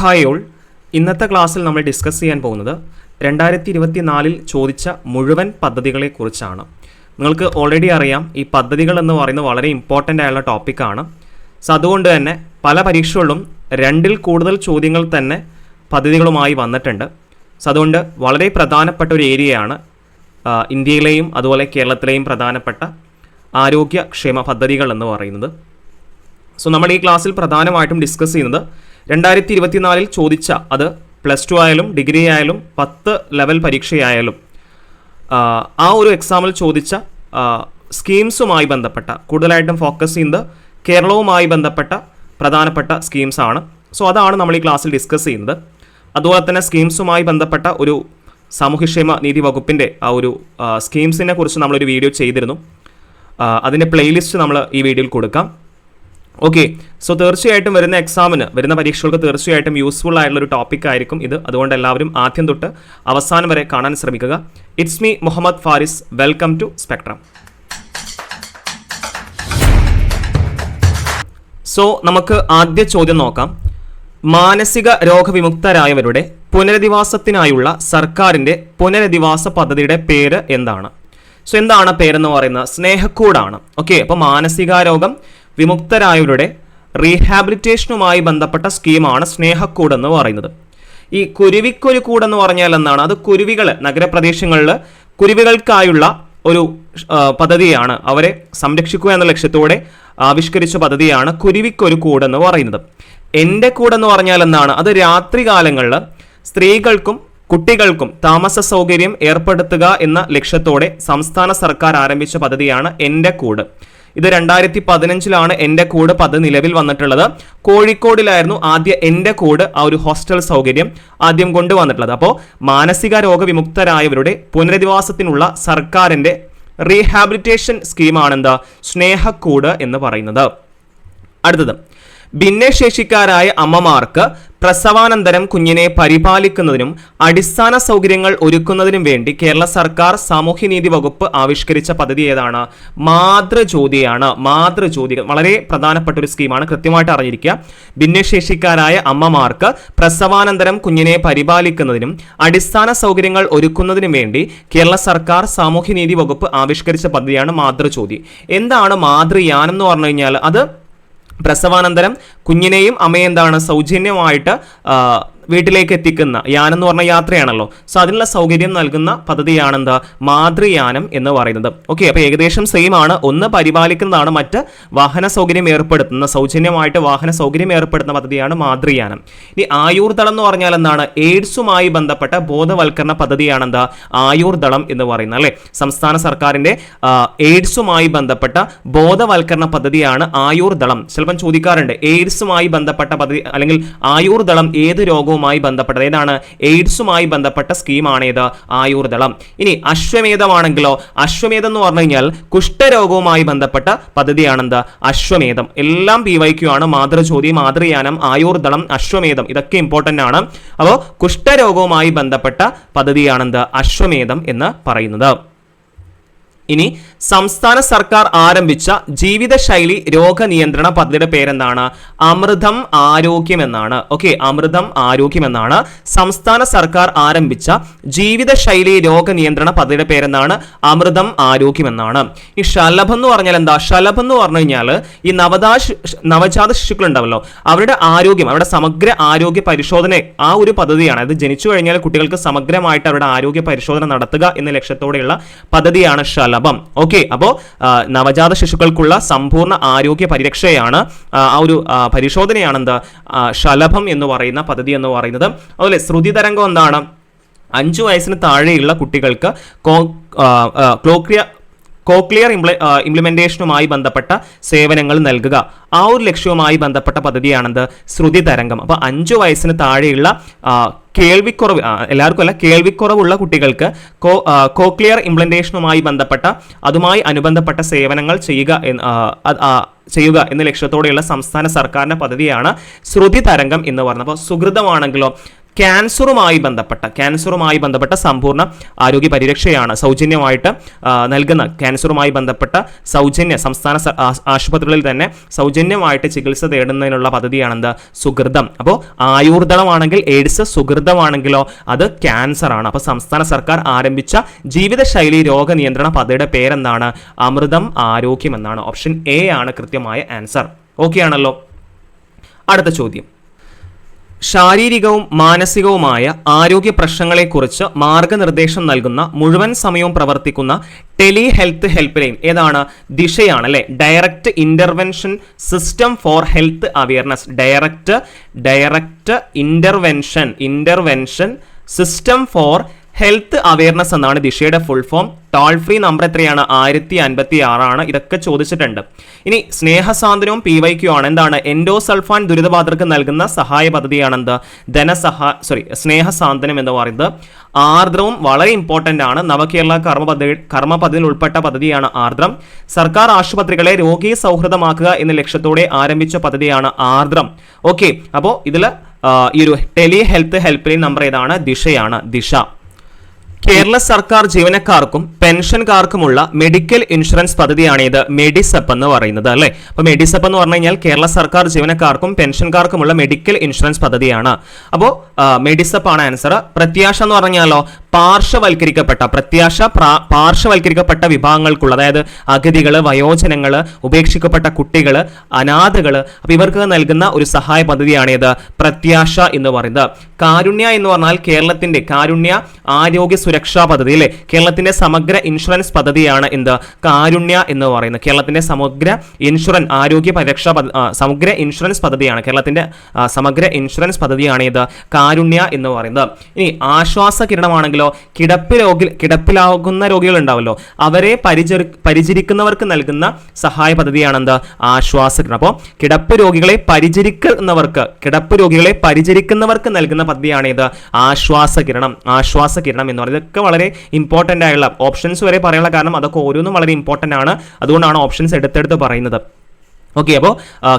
Hi all ഇന്നത്തെ ക്ലാസ്സിൽ നമ്മൾ ഡിസ്കസ് ചെയ്യാൻ പോകുന്നത് രണ്ടായിരത്തി ഇരുപത്തി നാലിൽ ചോദിച്ച മുഴുവൻ പദ്ധതികളെക്കുറിച്ചാണ്. നിങ്ങൾക്ക് ഓൾറെഡി അറിയാം ഈ പദ്ധതികൾ എന്ന് പറയുന്നത് വളരെ ഇമ്പോർട്ടന്റ് ആയുള്ള ടോപ്പിക്കാണ് സോ അതുകൊണ്ട് തന്നെ പല പരീക്ഷകളിലും രണ്ടിൽ കൂടുതൽ ചോദ്യങ്ങൾ തന്നെ പദ്ധതികളുമായി വന്നിട്ടുണ്ട്. സോ അതുകൊണ്ട് വളരെ പ്രധാനപ്പെട്ട ഒരു ഏരിയയാണ് ഇന്ത്യയിലെയും അതുപോലെ കേരളത്തിലെയും പ്രധാനപ്പെട്ട ആരോഗ്യക്ഷേമ പദ്ധതികൾ എന്ന് പറയുന്നത്. സോ നമ്മൾ ഈ ക്ലാസ്സിൽ പ്രധാനമായിട്ടും ഡിസ്കസ് ചെയ്യുന്നത് രണ്ടായിരത്തി ഇരുപത്തിനാലിൽ ചോദിച്ച അത് പ്ലസ് ടു ആയാലും ഡിഗ്രി ആയാലും പത്ത് ലെവൽ പരീക്ഷയായാലും ആ, ഒരു എക്സാമിൽ ചോദിച്ച സ്കീംസുമായി ബന്ധപ്പെട്ട കൂടുതലായിട്ടും ഫോക്കസ് ചെയ്യുന്നത് കേരളവുമായി ബന്ധപ്പെട്ട പ്രധാനപ്പെട്ട സ്കീംസ് ആണ്. സോ അതാണ് നമ്മൾ ഈ ക്ലാസ്സിൽ ഡിസ്കസ് ചെയ്യുന്നത്. അതുപോലെ തന്നെ സ്കീംസുമായി ബന്ധപ്പെട്ട ഒരു സാമൂഹ്യക്ഷേമ നീതി വകുപ്പിന്റെ ആ ഒരു സ്കീംസിനെ കുറിച്ച് നമ്മളൊരു വീഡിയോ ചെയ്തിരുന്നു. അതിന്റെ പ്ലേലിസ്റ്റ് നമ്മൾ ഈ വീഡിയോയിൽ കൊടുക്കാം. ഓക്കെ സോ തീർച്ചയായിട്ടും വരുന്ന എക്സാമിന് വരുന്ന പരീക്ഷകൾക്ക് തീർച്ചയായിട്ടും യൂസ്ഫുൾ ആയിട്ടുള്ള ഒരു ടോപ്പിക് ആയിരിക്കും ഇത്. അതുകൊണ്ട് എല്ലാവരും ആദ്യം തൊട്ട് അവസാനം വരെ കാണാൻ ശ്രമിക്കുക. It's me Muhammad Faris welcome to spectrum so നമുക്ക് ആദ്യ ചോദ്യം നോക്കാം. മാനസിക രോഗവിമുക്തരായവരുടെ പുനരധിവാസത്തിനായുള്ള സർക്കാരിന്റെ പുനരധിവാസ പദ്ധതിയുടെ പേര് എന്താണ്? സോ എന്താണ് പേരെന്ന് പറയുന്നത്? സ്നേഹക്കൂടാണ്. ഓക്കെ അപ്പോൾ മാനസികാരോഗം വിമുക്തരായവരുടെ റീഹാബിലിറ്റേഷനുമായി ബന്ധപ്പെട്ട സ്കീമാണ് സ്നേഹക്കൂട് എന്ന് പറയുന്നത്. ഈ കുരുവിക്കൊരു കൂടെന്ന് പറഞ്ഞാൽ എന്താണ്? അത് കുരുവികൾ നഗരപ്രദേശങ്ങളിൽ കുരുവികൾക്കായുള്ള ഒരു പദ്ധതിയാണ്. അവരെ സംരക്ഷിക്കുക എന്ന ലക്ഷ്യത്തോടെ ആവിഷ്കരിച്ച പദ്ധതിയാണ് കുരുവിക്കൊരു കൂടെന്ന് പറയുന്നത്. എന്റെ കൂടെന്ന് പറഞ്ഞാൽ എന്താണ്? അത് രാത്രികാലങ്ങളിൽ സ്ത്രീകൾക്കും കുട്ടികൾക്കും താമസ സൗകര്യം ഏർപ്പെടുത്തുക എന്ന ലക്ഷ്യത്തോടെ സംസ്ഥാന സർക്കാർ ആരംഭിച്ച പദ്ധതിയാണ് എന്റെ കൂട്. ഇത് രണ്ടായിരത്തി പതിനഞ്ചിലാണ് എന്റെ കൂട് പദ്ധതി നിലവിൽ വന്നിട്ടുള്ളത്. കോഴിക്കോടിലായിരുന്നു ആദ്യ എന്റെ കൂട് ആ ഒരു ഹോസ്റ്റൽ സൗകര്യം ആദ്യം കൊണ്ടുവന്നിട്ടുള്ളത്. അപ്പോൾ മാനസിക രോഗവിമുക്തരായവരുടെ പുനരധിവാസത്തിനുള്ള സർക്കാരിന്റെ റീഹാബിലിറ്റേഷൻ സ്കീമാണ് എന്താ സ്നേഹക്കൂട് എന്ന് പറയുന്നത്. അടുത്തത് ഭിന്നശേഷിക്കാരായ അമ്മമാർക്ക് പ്രസവാനന്തരം കുഞ്ഞിനെ പരിപാലിക്കുന്നതിനും അടിസ്ഥാന സൗകര്യങ്ങൾ ഒരുക്കുന്നതിനും വേണ്ടി കേരള സർക്കാർ സാമൂഹ്യനീതി വകുപ്പ് ആവിഷ്കരിച്ച പദ്ധതി ഏതാണ്? മാതൃജ്യോതിയാണ്. മാതൃജ്യോതി വളരെ പ്രധാനപ്പെട്ട ഒരു സ്കീമാണ്. കൃത്യമായിട്ട് അറിഞ്ഞിരിക്കുക. ഭിന്നശേഷിക്കാരായ അമ്മമാർക്ക് പ്രസവാനന്തരം കുഞ്ഞിനെ പരിപാലിക്കുന്നതിനും അടിസ്ഥാന സൗകര്യങ്ങൾ ഒരുക്കുന്നതിനും വേണ്ടി കേരള സർക്കാർ സാമൂഹ്യനീതി വകുപ്പ് ആവിഷ്കരിച്ച പദ്ധതിയാണ് മാതൃജ്യോതി. എന്താണ് മാതൃയാനം എന്ന് പറഞ്ഞു കഴിഞ്ഞാൽ അത് പ്രസവാനന്തരം കുഞ്ഞിനെയും അമ്മയെ എന്താണ് സൗജന്യമായിട്ട് വീട്ടിലേക്ക് എത്തിക്കുന്ന യാനം എന്ന് പറഞ്ഞ യാത്രയാണല്ലോ. സോ അതിനുള്ള സൗകര്യം നൽകുന്ന പദ്ധതിയാണ് എന്താ മാതൃയാനം എന്ന് പറയുന്നത്. ഓക്കെ അപ്പോൾ ഏകദേശം സെയിം ആണ്. ഒന്ന് പരിപാലിക്കുന്നതാണ് മറ്റ് വാഹന സൗകര്യം ഏർപ്പെടുത്തുന്ന സൗജന്യമായിട്ട് വാഹന സൗകര്യം ഏർപ്പെടുത്തുന്ന പദ്ധതിയാണ് മാതൃയാനം. ഇനി ആയൂർദളം എന്ന് പറഞ്ഞാൽ എന്താണ്? എയ്ഡ്സുമായി ബന്ധപ്പെട്ട ബോധവൽക്കരണ പദ്ധതിയാണ് എന്താ ആയൂർദളം എന്ന് പറയുന്നത് അല്ലേ? സംസ്ഥാന സർക്കാരിന്റെ എയ്ഡ്സുമായി ബന്ധപ്പെട്ട ബോധവൽക്കരണ പദ്ധതിയാണ് ആയൂർദളം ചിലപ്പം ചോദിക്കാറുണ്ട് എയ്ഡ്സുമായി ബന്ധപ്പെട്ട പദ്ധതി അല്ലെങ്കിൽ ആയൂർദളം ഏത് രോഗവുമായി ബന്ധപ്പെട്ടത്. ഏതാണ്? എയ്ഡ്സുമായി ബന്ധപ്പെട്ട സ്കീമാണ് ഏത് ആയുർദളം. ഇനി അശ്വമേധമാണെങ്കിലോ അശ്വമേധം എന്ന് പറഞ്ഞു കഴിഞ്ഞാൽ കുഷ്ഠരോഗവുമായി ബന്ധപ്പെട്ട പദ്ധതിയാണെന്ത്? അശ്വമേധം. എല്ലാം പി വൈ ക്യു ആണ് മാതൃജ്യോതി മാതൃയാനം ആയുർദളം അശ്വമേധം. ഇതൊക്കെ ഇമ്പോർട്ടന്റ് ആണ്. അപ്പോൾ കുഷ്ഠരോഗവുമായി ബന്ധപ്പെട്ട പദ്ധതിയാണെന്ത്? അശ്വമേധം എന്ന് പറയുന്നത്. ഇനി സംസ്ഥാന സർക്കാർ ആരംഭിച്ച ജീവിതശൈലി രോഗനിയന്ത്രണ പദ്ധതിയുടെ പേരെന്താണ്? അമൃതം ആരോഗ്യം എന്നാണ് ഓക്കെ അമൃതം ആരോഗ്യം എന്നാണ് സംസ്ഥാന സർക്കാർ ആരംഭിച്ച ജീവിതശൈലി രോഗനിയന്ത്രണ പദ്ധതിയുടെ പേരെന്താണ്? അമൃതം ആരോഗ്യം എന്നാണ് ഈ ശലഭം എന്ന് പറഞ്ഞാൽ എന്താ? ശലഭം എന്ന് പറഞ്ഞു കഴിഞ്ഞാൽ ഈ നവദാ നവജാത ശിശുക്കൾ ഉണ്ടാവല്ലോ അവരുടെ ആരോഗ്യം അവരുടെ സമഗ്ര ആരോഗ്യ പരിശോധന ആ ഒരു പദ്ധതിയാണ്. അത് ജനിച്ചു കഴിഞ്ഞാൽ കുട്ടികൾക്ക് സമഗ്രമായിട്ട് അവരുടെ ആരോഗ്യ പരിശോധന നടത്തുക എന്ന ലക്ഷ്യത്തോടെയുള്ള പദ്ധതിയാണ് ശലഭം. ഓക്കെ അപ്പോൾ നവജാത ശിശുക്കൾക്കുള്ള സമ്പൂർണ ആരോഗ്യ പരിരക്ഷയാണ് ആ ഒരു പരിശോധനയാണെന്ത്? പരിശോധനയാണ് ശലഭം എന്ന് പറയുന്ന പദ്ധതി എന്ന് പറയുന്നത്. അതുപോലെ ശ്രുതി തരംഗം എന്താണ്? അഞ്ചു വയസ്സിന് താഴെയുള്ള കുട്ടികൾക്ക് ക്ലോക്രിയ കോക്ലിയർ ഇംപ്ല ഇംപ്ലിമെന്റേഷനുമായി ബന്ധപ്പെട്ട സേവനങ്ങൾ നൽകുക. ആ ഒരു ലക്ഷ്യവുമായി ബന്ധപ്പെട്ട പദ്ധതിയാണെന്ത്? ശ്രുതി തരംഗം. അപ്പോൾ അഞ്ചു വയസ്സിന് താഴെയുള്ള കേൾവിക്കുറവ് എല്ലാവർക്കും അല്ല കേൾവിക്കുറവുള്ള കുട്ടികൾക്ക് കോ കോക്ലിയർ ഇംപ്ലിമെന്റേഷനുമായി ബന്ധപ്പെട്ട അതുമായി അനുബന്ധപ്പെട്ട സേവനങ്ങൾ ചെയ്യുക ചെയ്യുക എന്ന ലക്ഷ്യത്തോടെയുള്ള സംസ്ഥാന സർക്കാരിന്റെ പദ്ധതിയാണ് ശ്രുതി തരംഗം എന്ന് പറയുന്നത്. അപ്പോൾ സുഹൃതമാണെങ്കിലോ ക്യാൻസറുമായി ബന്ധപ്പെട്ട ക്യാൻസറുമായി ബന്ധപ്പെട്ട സമ്പൂർണ ആരോഗ്യ പരിരക്ഷയാണ് സൗജന്യമായിട്ട് നൽകുന്ന ക്യാൻസറുമായി ബന്ധപ്പെട്ട സൗജന്യ സംസ്ഥാന ആശുപത്രികളിൽ തന്നെ സൗജന്യമായിട്ട് ചികിത്സ തേടുന്നതിനുള്ള പദ്ധതിയാണ് എന്താ സുഹൃതം. അപ്പോൾ ആയുർദളമാണെങ്കിൽ എയ്ഡ്സ് സുഹൃതമാണെങ്കിലോ അത് ക്യാൻസർ ആണ് അപ്പോൾ സംസ്ഥാന സർക്കാർ ആരംഭിച്ച ജീവിതശൈലി രോഗനിയന്ത്രണ പദ്ധതിയുടെ പേരെന്താണ്? അമൃതം ആരോഗ്യം എന്നാണ്. ഓപ്ഷൻ എ ആണ് കൃത്യമായ ആൻസർ. ഓക്കെ ആണല്ലോ. അടുത്ത ചോദ്യം. ശാരീരികവും മാനസികവുമായ ആരോഗ്യ പ്രശ്നങ്ങളെക്കുറിച്ച് മാർഗനിർദ്ദേശം നൽകുന്ന മുഴുവൻ സമയവും പ്രവർത്തിക്കുന്ന ടെലി ഹെൽത്ത് ഹെൽപ്പ് ലൈൻ ഏതാണ്? ദിശയാണ് അല്ലെ direct intervention system for health awareness. Direct direct intervention intervention system for health awareness എന്നാണ് ദിഷയുടെ full form toll free number എത്രയാണ്? ആയിരത്തി അൻപത്തി ആറാണ് ഇതൊക്കെ ചോദിച്ചിട്ടുണ്ട്. ഇനി സ്നേഹസാന്ത്വനവും പി വൈ ക്യു ആണ്. എന്താണ്? എൻഡോസൾഫാൻ ദുരിതബാധർക്ക് നൽകുന്ന സഹായ പദ്ധതിയാണെന്ത്? ധനസഹാ സോറി സ്നേഹസാന്ത്വനം എന്ന് പറയുന്നത് ആർദ്രവും വളരെ ഇമ്പോർട്ടന്റ് ആണ്. നവകേരള കർമ്മ പദ്ധതി കർമ്മ പദ്ധതിയിൽ ഉൾപ്പെട്ട പദ്ധതിയാണ് ആർദ്രം. സർക്കാർ ആശുപത്രികളെ രോഗി സൗഹൃദമാക്കുക എന്ന ലക്ഷ്യത്തോടെ ആരംഭിച്ച പദ്ധതിയാണ് ആർദ്രം. ഓക്കെ അപ്പോൾ ഇതിൽ ഈ ഒരു tele health help line number ഏതാണ്? ദിശയാണ്. ദിശ. കേരള സർക്കാർ ജീവനക്കാർക്കും പെൻഷൻകാർക്കുമുള്ള മെഡിക്കൽ ഇൻഷുറൻസ് പദ്ധതിയാണ് ഇത് മെഡിസപ്പ് എന്ന് പറയുന്നത് അല്ലെ? അപ്പോൾ മെഡിസപ്പ് എന്ന് പറഞ്ഞു കഴിഞ്ഞാൽ കേരള സർക്കാർ ജീവനക്കാർക്കും പെൻഷൻകാർക്കുമുള്ള മെഡിക്കൽ ഇൻഷുറൻസ് പദ്ധതിയാണ്. അപ്പോൾ മെഡിസപ്പ് ആണ് ആൻസർ പ്രത്യാശ എന്ന് പറഞ്ഞാലോ പാർശ്വവൽക്കരിക്കപ്പെട്ട പ്രത്യാശ പ്രാ- പാർശ്വവൽക്കരിക്കപ്പെട്ട വിഭാഗങ്ങൾക്കുള്ള അതായത് അഗതികൾ വയോജനങ്ങൾ ഉപേക്ഷിക്കപ്പെട്ട കുട്ടികൾ അനാഥകൾ അപ്പോൾ ഇവർക്ക് നൽകുന്ന ഒരു സഹായ പദ്ധതിയാണ് ഇത് പ്രത്യാശ എന്ന് പറയുന്നത്. കാരുണ്യ എന്ന് പറഞ്ഞാൽ കേരളത്തിന്റെ കാരുണ്യ ആരോഗ്യ സുരക്ഷാ പദ്ധതി അല്ലേ? കേരളത്തിന്റെ സമഗ്ര ഇൻഷുറൻസ് പദ്ധതിയാണ് എന്ത്? കാരുണ്യ എന്ന് പറയുന്നത്. കേരളത്തിന്റെ സമഗ്ര ഇൻഷുറൻസ് ആരോഗ്യ പരിരക്ഷാ സമഗ്ര ഇൻഷുറൻസ് പദ്ധതിയാണ്. കേരളത്തിന്റെ സമഗ്ര ഇൻഷുറൻസ് പദ്ധതിയാണ് ഇത് കാരുണ്യ എന്ന് പറയുന്നത്. ഇനി ആശ്വാസ കിരണമാണെങ്കിലോ കിടപ്പ് രോഗി കിടപ്പിലാകുന്ന രോഗികൾ ഉണ്ടാവല്ലോ അവരെ പരിചരി പരിചരിക്കുന്നവർക്ക് നൽകുന്ന സഹായ പദ്ധതിയാണ് എന്ത് ആശ്വാസ കിരണം അപ്പോൾ കിടപ്പ് രോഗികളെ പരിചരിക്കുന്നവർക്ക് കിടപ്പ് രോഗികളെ പരിചരിക്കുന്നവർക്ക് നൽകുന്ന പദ്ധതിയാണ് ഇത് ആശ്വാസകിരണം ആശ്വാസ കിരണം എന്ന് പറയുന്നത് ഇതൊക്കെ വളരെ ഇമ്പോർട്ടന്റ് ആയുള്ള ഓപ്ഷൻസ് വരെ പറയാനുള്ള കാരണം അതൊക്കെ ഓരോന്നും വളരെ ഇമ്പോർട്ടന്റ് ആണ്. അതുകൊണ്ടാണ് ഓപ്ഷൻസ് എടുത്തെടുത്ത് പറയുന്നത്. ഓക്കെ അപ്പോൾ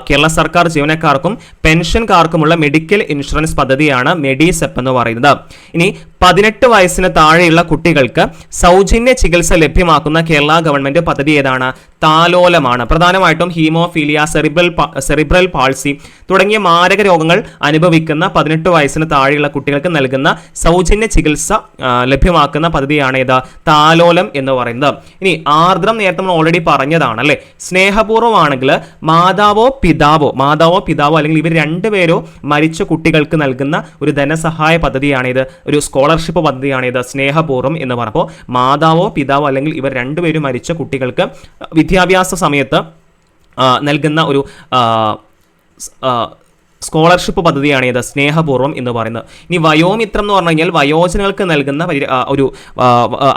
കേരള സർക്കാർ ജീവനക്കാർക്കും പെൻഷൻകാർക്കുമുള്ള മെഡിക്കൽ ഇൻഷുറൻസ് പദ്ധതിയാണ് മെഡിസെപ്പ് എന്ന് പറയുന്നത്. ഇനി പതിനെട്ട് വയസ്സിന് താഴെയുള്ള കുട്ടികൾക്ക് സൗജന്യ ചികിത്സ ലഭ്യമാക്കുന്ന കേരള ഗവൺമെന്റ് പദ്ധതി ഏതാണ്? താലോലമാണ്. പ്രധാനമായിട്ടും ഹീമോഫീലിയ സെറിബ്രൽ സെറിബ്രൽ പാൾസി തുടങ്ങിയ മാരക രോഗങ്ങൾ അനുഭവിക്കുന്ന പതിനെട്ട് വയസ്സിന് താഴെയുള്ള കുട്ടികൾക്ക് നൽകുന്ന സൗജന്യ ചികിത്സ ലഭ്യമാക്കുന്ന പദ്ധതിയാണ് ഏത്? താലോലം എന്ന് പറയുന്നത്. ഇനി ആർദ്രം നേരത്തെ നമ്മൾ ഓൾറെഡി പറഞ്ഞതാണ് അല്ലേ? സ്നേഹപൂർവമാണെങ്കിൽ മാതാവോ പിതാവോ മാതാവോ പിതാവോ അല്ലെങ്കിൽ ഇവർ രണ്ടുപേരോ മരിച്ച കുട്ടികൾക്ക് നൽകുന്ന ഒരു ധനസഹായ പദ്ധതിയാണിത്. ഒരു സ്കോളർഷിപ്പ് പദ്ധതിയാണിത്. സ്നേഹപൂർവം എന്ന് പറഞ്ഞപ്പോൾ മാതാവോ പിതാവോ അല്ലെങ്കിൽ ഇവർ രണ്ടുപേരും മരിച്ച കുട്ടികൾക്ക് വിദ്യാഭ്യാസ സമയത്ത് നൽകുന്ന ഒരു സ്കോളർഷിപ്പ് പദ്ധതിയാണ് ഇത് സ്നേഹപൂർവം എന്ന് പറയുന്നത്. ഇനി വയോമിത്രം എന്ന് പറഞ്ഞു കഴിഞ്ഞാൽ വയോജനങ്ങൾക്ക് നൽകുന്ന ഒരു